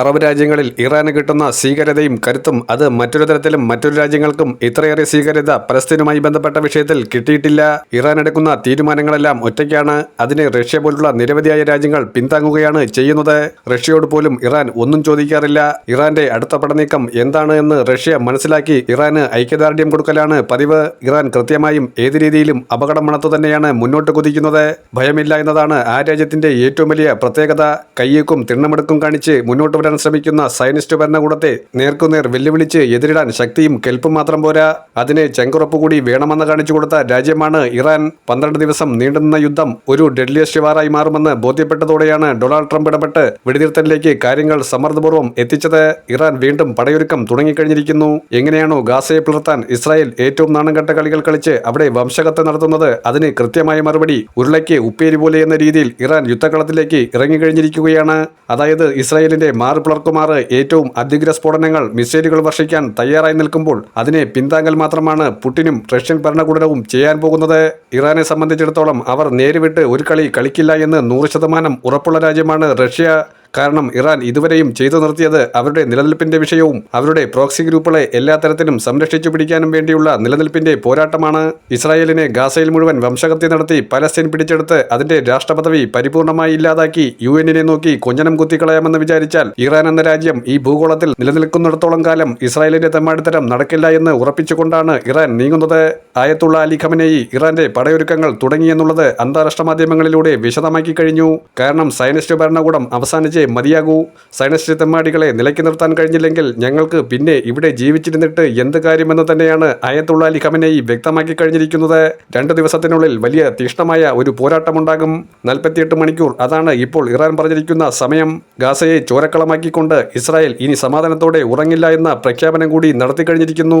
Arab രാജ്യങ്ങളിൽ ഇറാന് കിട്ടുന്ന സ്വീകാര്യതയും കരുത്തും അത് മറ്റൊരു തരത്തിലും മറ്റൊരു രാജ്യങ്ങൾക്കും ഇത്രയേറെ സ്വീകാര്യത പലസ്തീനുമായി ബന്ധപ്പെട്ട വിഷയത്തിൽ കിട്ടിയിട്ടില്ല. ഇറാൻ എടുക്കുന്ന തീരുമാനങ്ങളെല്ലാം ഒറ്റയ്ക്കാണ്. അതിനെ റഷ്യ പോലുള്ള നിരവധിയായ രാജ്യങ്ങൾ പിന്താങ്ങുകയാണ് ചെയ്യുന്നത്. റഷ്യയോട് പോലും ഇറാൻ ഒന്നും ചോദിക്കാറില്ല. ഇറാന്റെ അടുത്ത പടനീക്കം എന്താണ് എന്ന് റഷ്യ മനസ്സിലാക്കി ഇറാന് ഐക്യദാർഢ്യം കൊടുക്കലാണ് പതിവ്. ഇറാൻ കൃത്യമായും ഏത് രീതിയിലും അപകടം മണത്തു തന്നെയാണ് മുന്നോട്ട് കുതിക്കുന്നത്. ഭയമില്ല എന്നതാണ് ആ രാജ്യത്തിന്റെ ഏറ്റവും വലിയ പ്രത്യേകത. കയ്യേക്കും തിണ്ണമെടുക്കും കാണിച്ച് മുന്നോട്ട് വരാൻ ശ്രമിക്കുന്ന സയനിസ്റ്റ് ഭരണകൂടത്തെ നേർക്കുനേർ വെല്ലുവിളിച്ച് എതിരിടാൻ ശക്തിയും കെൽപ്പും മാത്രം പോരാ. അതിനെ ചെങ്കുറപ്പ് കൂടി വേണമെന്ന് കാണിച്ചു കൊടുത്ത രാജ്യമാണ് ഇറാൻ. പന്ത്രണ്ട് ദിവസം നീണ്ടുന്ന യുദ്ധം ഒരു ഡെഡ്ലിയസ്റ്റ് വാറായി മാറുമെന്ന് ബോധ്യപ്പെട്ടതോടെയാണ് ഡൊണാൾഡ് ട്രംപ് ഇടപെട്ട് വെടിനിർത്തലിലേക്ക് കാര്യങ്ങൾ സമ്മർദ്ദപൂർവം എത്തിച്ചത്. ഇറാൻ വീണ്ടും പടയൊരുക്കം തുടങ്ങിക്കഴിഞ്ഞിരിക്കുന്നു. എങ്ങനെയാണോ ഗാസയെ പുലർത്താൻ ഇസ്രായേൽ ഏറ്റവും നാണംകെട്ട കളികൾ കളിച്ച് അവിടെ വംശകത്ത് നടത്തുന്നത് അതിന് കൃത്യമായ മറുപടി ഉരുളയ്ക്ക് ഉപ്പേരി പോലെ എന്ന രീതിയിൽ ഇറാൻ യുദ്ധക്കളത്തിലേക്ക് ഇറങ്ങിക്കഴിഞ്ഞിരിക്കുകയാണ്. അതായത് ഇസ്രായേലിന്റെ മാറ് പിളർക്കുമാറ് ഏറ്റവും അധികൃത സ്ഫോടനങ്ങൾ മിസൈലുകൾ വർഷിക്കാൻ തയ്യാറായി നിൽക്കുമ്പോൾ അതിനെ പിന്താങ്ങൽ മാത്രമാണ് പുടിനും റഷ്യൻ ഭരണകൂടവും ചെയ്യാൻ പോകുന്നത്. ഇറാനെ സംബന്ധിച്ചിടത്തോളം അവർ നേരിവിട്ട് ഒരു കളി കളിക്കില്ല എന്ന് നൂറ് ശതമാനം ഉറപ്പുള്ള രാജ്യമാണ് റഷ്യ. കാരണം ഇറാൻ ഇതുവരെയും ചെയ്തു നിർത്തിയത് അവരുടെ നിലനിൽപ്പിന്റെ വിഷയവും അവരുടെ പ്രോക്സി ഗ്രൂപ്പുകളെ എല്ലാ തരത്തിലും സംരക്ഷിച്ചു പിടിക്കാനും വേണ്ടിയുള്ള നിലനിൽപ്പിന്റെ പോരാട്ടമാണ്. ഇസ്രായേലിനെ ഗാസയിൽ മുഴുവൻ വംശഹത്യ നടത്തി പലസ്തീൻ പിടിച്ചെടുത്ത് അതിന്റെ രാഷ്ട്രപദവി പരിപൂർണമായി ഇല്ലാതാക്കി യു എന്നിനെ നോക്കി കൊഞ്ഞനം കുത്തിക്കളയാമെന്ന് വിചാരിച്ചാൽ ഇറാൻ എന്ന രാജ്യം ഈ ഭൂഗോളത്തിൽ നിലനിൽക്കുന്നിടത്തോളം കാലം ഇസ്രായേലിന്റെ തെമ്മാടിത്തരം നടക്കില്ല എന്ന് ഉറപ്പിച്ചുകൊണ്ടാണ് ഇറാൻ നീങ്ങുന്നത്. ആയത്തുള്ള അലി ഖമനേയി ഇറാന്റെ പടയൊരുക്കങ്ങൾ തുടങ്ങിയെന്നുള്ളത് അന്താരാഷ്ട്ര മാധ്യമങ്ങളിലൂടെ വിശദമാക്കി കഴിഞ്ഞു. കാരണം സയനിസ്റ്റ് ഭരണകൂടം അവസാനിച്ച് മതിയാകൂ. സയനിസ്റ്റ് തെമ്മാടികളെ നിലയ്ക്ക് നിർത്താൻ കഴിഞ്ഞില്ലെങ്കിൽ ഞങ്ങൾക്ക് പിന്നെ ഇവിടെ ജീവിച്ചിരുന്നിട്ട് എന്ത് കാര്യമെന്ന് തന്നെയാണ് ആയത്തുള്ള അലി ഖമനേയി വ്യക്തമാക്കി കഴിഞ്ഞിരിക്കുന്നത്. രണ്ടു ദിവസത്തിനുള്ളിൽ വലിയ തീക്ഷ്ണമായ ഒരു പോരാട്ടമുണ്ടാകും. നാൽപ്പത്തിയെട്ട് മണിക്കൂർ അതാണ് ഇപ്പോൾ ഇറാൻ പറഞ്ഞിരിക്കുന്ന സമയം. ഗാസയെ ചോരക്കളമാക്കിക്കൊണ്ട് ഇസ്രായേൽ ഇനി സമാധാനത്തോടെ ഉറങ്ങില്ല എന്ന പ്രഖ്യാപനം കൂടി നടത്തി കഴിഞ്ഞിരിക്കുന്നു.